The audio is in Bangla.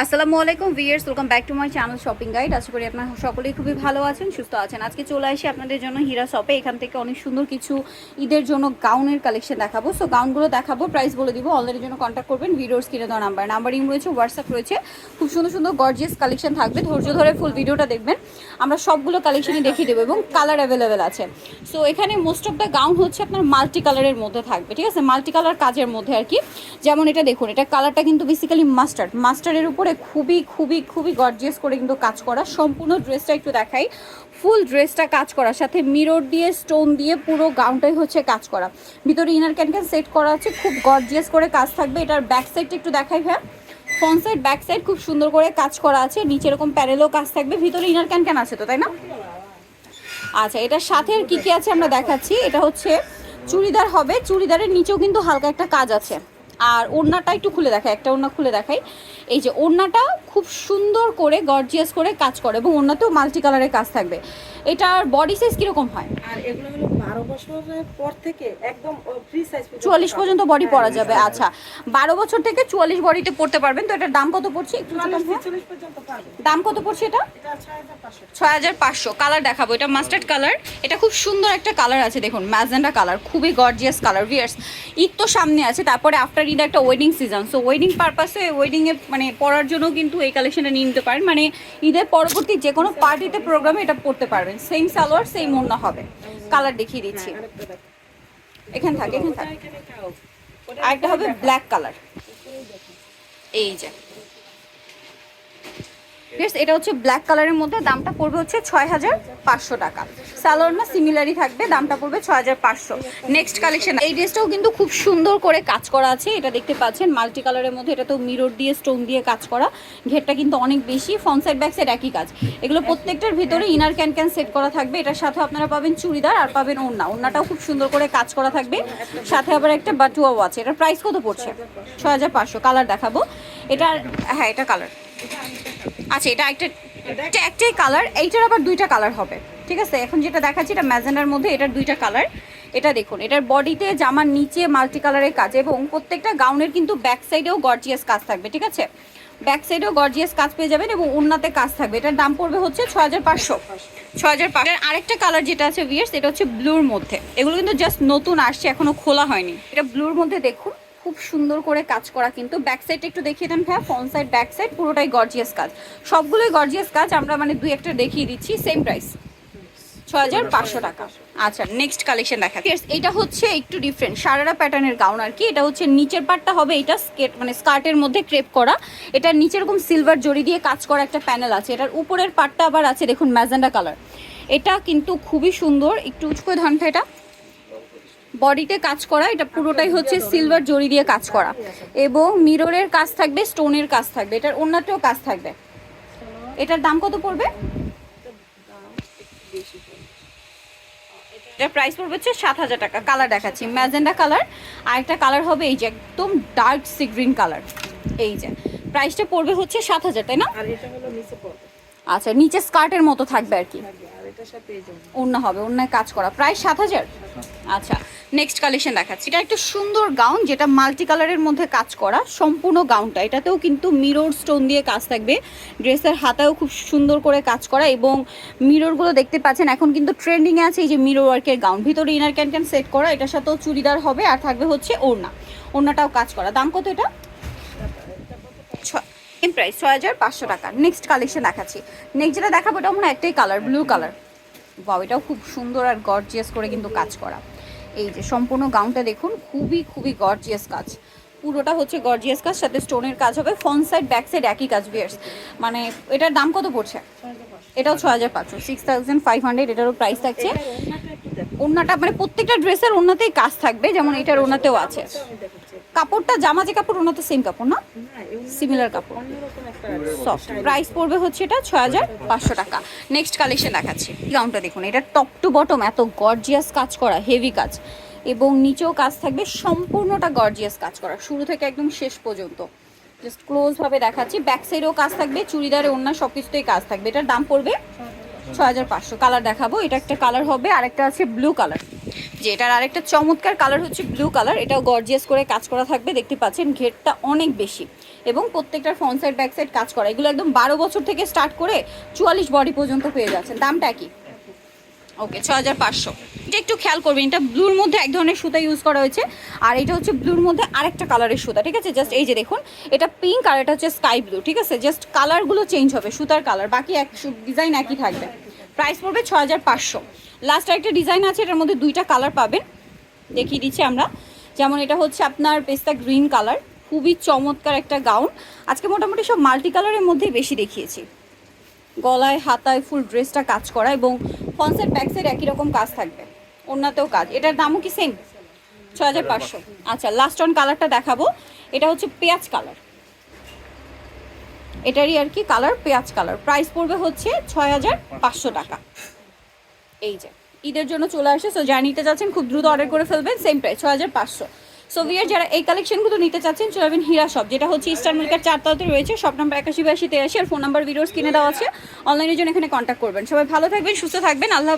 আসসালামু আলাইকুম viewers welcome back to my channel shopping guide আশা করি আপনারা সকলেই খুবই ভালো আছেন, সুস্থ আছেন। আজকে চলে আসি আপনাদের জন্য হীরা শপে এখান থেকে অনেক সুন্দর কিছু ঈদের জন্য গাউনের কালেকশন দেখাবো। সো গাউনগুলো দেখাবো প্রাইস বলে দিব। অনলাইনের জন্য কন্ট্যাক্ট করবেন ভিডিওর স্ক্রিনে দেওয়া নাম্বার নাম্বারিং রয়েছে হোয়াটসঅ্যাপ রয়েছে। খুব সুন্দর সুন্দর গর্জিয়াস কালেকশন থাকবে। ধৈর্য ধরে ফুল ভিডিওটা দেখবেন। আমরা সবগুলো কালেকশনই দেখিয়ে দেবো এবং কালার অ্যাভেলেবেল আছে। সো এখানে মোস্ট অফ দ্য গাউন হচ্ছে আপনার মাল্টি কালারের মধ্যে থাকবে, ঠিক আছে? মাল্টি কালার কাজের মধ্যে আর কি। যেমন এটা দেখুন, এটা কালারটা কিন্তু বেসিক্যালি মাস্টার্ড মাস্টার্ডের উপরে খুবই খুবই খুবই গর্জিয়াস করে কিন্তু কাজ করা। সম্পূর্ণ ড্রেসটা একটু দেখাই। ফুল ড্রেসটা কাজ করা সাথে মিরর দিয়ে স্টোন দিয়ে পুরো গাউনটাই হচ্ছে কাজ করা। ভিতরে ইনার ক্যান ক্যান সেট করা আছে। খুব গর্জিয়াস করে কাজ থাকবে। এটার ব্যাক সাইডটা একটু দেখাই হ্যাঁ ফ্রন্ট সাইড ব্যাক সাইড খুব সুন্দর করে কাজ করা আছে। নিচে এরকম প্যারেলও কাজ থাকবে। ভিতরে ইনার ক্যান ক্যান আছে তো, তাই না? আচ্ছা এটার সাথে আর কী কি আছে আমরা দেখাচ্ছি? এটা হচ্ছে চুড়িদার হবে। চুড়িদারের নিচেও কিন্তু হালকা একটা কাজ আছে। আর ওড়নাটা একটু খুলে দেখাই, একটা ওড়না খুলে দেখাই। এই যে ওড়নাটা খুব সুন্দর করে গর্জিয়াস করে কাজ করে এবং ওড়নাতেও মাল্টি কালারের কাজ থাকবে। এটার বডি সাইজ কীরকম হয়? আর এগুলো হলো বারো বছরের পর থেকে একদম ফ্রি সাইজ চুয়াল্লিশ পর্যন্ত বডি পরা যাবে আচ্ছা। বারো বছর থেকে চুয়াল্লিশ বডিতে পড়তে পারবেন তো এটার দাম কত পড়ছে? একটু হ্যাঁ? দাম কত পড়ছে এটা? ছয় হাজার পাঁচশো কালার দেখাবো এটা মাস্টার্ড কালার এটা খুব সুন্দর একটা কালার আছে দেখুন ম্যাজেন্ডা কালার খুবই গর্জিয়াস কালার ভিয়ার্স ঈদ তো সামনে আছে তারপরে আফটার ঈদ একটা ওয়েডিং সিজন সো ওয়েডিং পারপাসে ওয়েডিংয়ে মানে পরার জন্য কিন্তু এই কালেকশনটা নিয়ে নিতে পারেন। মানে ঈদের পরবর্তী যে কোনো পার্টিতে প্রোগ্রামে এটা পড়তে পারবেন। সেম সালোয়ার সেম ওড়না হবে। কালার দেখিয়ে দিচ্ছি। আরেকটা এখানে থাকে এখানে থাকে। আরেকটা হবে ব্ল্যাক কালার এই যে। Yes, এটা হচ্ছে ব্ল্যাক কালারের মধ্যে দামটা পড়বে হচ্ছে ছয় হাজার পাঁচশো টাকা। না সিমিলারই থাকবে দামটা পড়বে ছয় হাজার পাঁচশো। নেক্সট কালেকশন এই ড্রেসটাও কিন্তু খুব সুন্দর করে কাজ করা আছে এটা দেখতে পাচ্ছেন মাল্টি কালারের মধ্যে এটা তো মিরর দিয়ে স্টোন দিয়ে কাজ করা। ঘেরটা কিন্তু অনেক বেশি ফ্রন্ট সাইড ব্যাক সাইড একই কাজ। এগুলো প্রত্যেকটার ভিতরে ইনার ক্যান ক্যান সেট করা থাকবে এটার সাথে আপনারা পাবেন চুড়িদার আর পাবেন ওড়না। ওড়নাটাও খুব সুন্দর করে কাজ করা থাকবে সাথে আবার একটা বাটুয়াও আছে এটার প্রাইস কত পড়ছে? ছয় হাজার পাঁচশো কালার দেখাবো। এটার হ্যাঁ এটা কালার আচ্ছা এটা একটা একটাই কালার এইটার আবার দুইটা কালার হবে, ঠিক আছে? এখন যেটা দেখাচ্ছি, এটা ম্যাজেন্ডার মধ্যে, এটার দুইটা কালার এটা দেখুন, এটার বডিতে জামার নিচে মাল্টি কালারের কাজ এবং প্রত্যেকটা গাউনের কিন্তু ব্যাক সাইডেও গর্জিয়াস কাজ থাকবে, ঠিক আছে? ব্যাক সাইডেও গর্জিয়াস কাজ পেয়ে যাবেন এবং উন্নাতে কাজ থাকবে। এটার দাম পড়বে হচ্ছে ছ হাজার পাঁচশো। ছ হাজার পাঁচশো। আরেকটা কালার যেটা আছে ভিয়ার্স এটা হচ্ছে ব্লুর মধ্যে। এগুলো কিন্তু জাস্ট নতুন আসছে, এখনও খোলা হয়নি। এটা ব্লুর মধ্যে দেখুন খুব সুন্দর করে কাজ করা কিন্তু। ব্যাক সাইড একটু দেখিয়ে দেন ভাইয়া ফ্রন্ট সাইড ব্যাক সাইড পুরোটাই গর্জিয়াস কাজ। সবগুলোই গর্জিয়াস কাজ, আমরা মানে দুই একটা দেখিয়ে দিচ্ছি সেম প্রাইস হাজার পাঁচশো টাকা। আচ্ছা নেক্সট কালেকশন দেখা এটা হচ্ছে একটু ডিফারেন্ট প্যাটার্নের গাউন আর কি। এটা হচ্ছে হবে এটা স্কেট মানে স্কার্টের মধ্যে করা। এটা এরকম সিলভার দিয়ে কাজ করা একটা প্যানেল আছে। এটার উপরের আবার আছে, দেখুন, ম্যাজেন্ডা কালার এটা কিন্তু খুবই সুন্দর, একটু উঁচু করে ধানটা এটা। বডিতে কাজ করা এটা পুরোটাই হচ্ছে সিলভার জড়ি দিয়ে কাজ করা। এবং মিররের কাজ থাকবে স্টোনের কাজ থাকবে এটার অন্যতেও কাজ থাকবে। এটার দাম কত পড়বে? এটার প্রাইস পড়বে হচ্ছে সাত হাজার টাকা কালার দেখাচ্ছি ম্যাজেন্ডা কালার আর একটা কালার হবে এই যে একদম ডার্ক সি গ্রিন কালার এই যে। প্রাইসটা পড়বে হচ্ছে সাত হাজার তাই না? আচ্ছা নিচে স্কার্টের মতো থাকবে আর কি। ওড়না হবে ওড়নায় কাজ করা। প্রায় সাত হাজার? আচ্ছা নেক্সট কালেকশন দেখাচ্ছি। এটা একটা সুন্দর গাউন যেটা মাল্টি কালারের মধ্যে কাজ করা, সম্পূর্ণ গাউনটা এটাতেও কিন্তু মিরর স্টোন দিয়ে কাজ থাকবে। ড্রেসের হাতাও খুব সুন্দর করে কাজ করা এবং মিররগুলো দেখতে পাচ্ছেন, এখন কিন্তু ট্রেন্ডিংয়ে আছে এই যে মিরর ওয়ার্কের গাউন ভিতরে ইনার ক্যান ক্যান সেট করা, এটার সাথেও চুড়িদার হবে আর থাকবে হচ্ছে ওড়না। ওড়নাটাও কাজ করা। দাম কত এটা? ইন প্রাইস ছয় হাজার পাঁচশো টাকা। নেক্সট কালেকশন দেখাচ্ছি। নেক্সট যেটা দেখাবো, এটা মনে একটাই কালার ব্লু কালার বাও এটাও খুব সুন্দর আর গর্জিয়াস করে কিন্তু কাজ করা। এই যে সম্পূর্ণ গাউনটা দেখুন, খুবই খুবই গর্জিয়াস কাজ। পুরোটা হচ্ছে গর্জিয়াস কাজ, সাথে স্টোনের কাজ হবে ফ্রন্ট সাইড ব্যাক সাইড একই কাজ বিয়ার্স মানে এটার দাম কত পড়ছে? এটাও ছ হাজার পাঁচশো সিক্স থাউজেন্ড ফাইভ হান্ড্রেড এটারও প্রাইস থাকছে। ওড়নাটা মানে প্রত্যেকটা ড্রেসের ওনাতেই কাজ থাকবে, যেমন এটার ওনাতেও আছে। কাপড়টা জামা যে কাপড়, ওড়না তো সেম কাপড়, না? সিমিলার কাপড়। সফট প্রাইস পড়বে হচ্ছে এটা ছয় হাজার পাঁচশো টাকা। নেক্সট কালেকশন দেখাচ্ছি। গাউনটা দেখুন, এটা টপ টু বটম এত গর্জিয়াস কাজ করা হেভি কাজ। এবং নিচেও কাজ থাকবে, সম্পূর্ণটা গর্জিয়াস কাজ করা, শুরু থেকে একদম শেষ পর্যন্ত। জাস্ট ক্লোজ ভাবে দেখাচ্ছি ব্যাক সাইডেও কাজ থাকবে, চুড়িদারে অন্য সব কিছুতেই কাজ থাকবে। এটার দাম পড়বে ছ হাজার পাঁচশো। কালার দেখাবো, এটা একটা কালার হবে আর একটা আছে ব্লু কালার যে এটার আরেকটা চমৎকার কালার হচ্ছে ব্লু কালার এটাও গর্জিয়াস করে কাজ করা থাকবে, দেখতে পাচ্ছেন ঘেরটা অনেক বেশি। এবং প্রত্যেকটার ফ্রন্ট সাইড ব্যাক সাইড কাজ করা, এগুলো একদম বারো বছর থেকে স্টার্ট করে চুয়াল্লিশ বডি পর্যন্ত পেয়ে যাচ্ছেন। দামটা কি? ওকে ছ হাজার পাঁচশো। এটা একটু খেয়াল করবেন, এটা ব্লুর মধ্যে এক ধরনের সুতা ইউজ করা হয়েছে, আর এটা হচ্ছে ব্লুর মধ্যে আরেকটা কালারের সুতা, ঠিক আছে? জাস্ট এই যে দেখুন, এটা পিঙ্ক আর এটা হচ্ছে স্কাই ব্লু ঠিক আছে? জাস্ট কালারগুলো চেঞ্জ হবে, সুতার কালার বাকি এক ডিজাইন একই থাকবে। প্রাইস পড়বে ছ হাজার পাঁচশো। লাস্ট আরেকটা ডিজাইন আছে, এটার মধ্যে দুইটা কালার পাবেন। দেখিয়ে দিচ্ছি আমরা। যেমন এটা হচ্ছে আপনার পেস্তা গ্রিন কালার খুবই চমৎকার একটা গাউন আজকে মোটামুটি সব মাল্টি কালারের মধ্যেই বেশি দেখিয়েছি। গলায়, হাতায় ফুল ড্রেসটা কাজ করা এবং ফন্সের ব্যাকসের একই রকম কাজ থাকবে। ওনাতেও কাজ। এটার দামও কি সেম ছ হাজার পাঁচশো। আচ্ছা লাস্ট অন কালারটা দেখাবো। এটা হচ্ছে পেঁয়াজ কালার এটারই আর কি কালার পেঁয়াজ কালার প্রাইস পড়বে হচ্ছে ছয় হাজার পাঁচশো টাকা। এই যে, ঈদের জন্য চলে আসে সো যা নিতে চাচ্ছেন খুব দ্রুত অর্ডার করে ফেলবেন সেম প্রাইস ছ হাজার পাঁচশো। সো ভিয়ার যারা এই কালেকশনগুলো নিতে চাচ্ছেন, চলে যাবেন হীরা শপ যেটা হচ্ছে ইস্টার মার্কেট চারতলাতে রয়েছে শপ নাম্বার একাশি বিরাশি তেরাশি, আর ফোন নাম্বার ভিডিওস কিনে দেওয়া আছে। অনলাইনের জন্য এখানে কন্ট্যাক্ট করবেন। সবাই ভালো থাকবেন, সুস্থ থাকবেন, আল্লাহ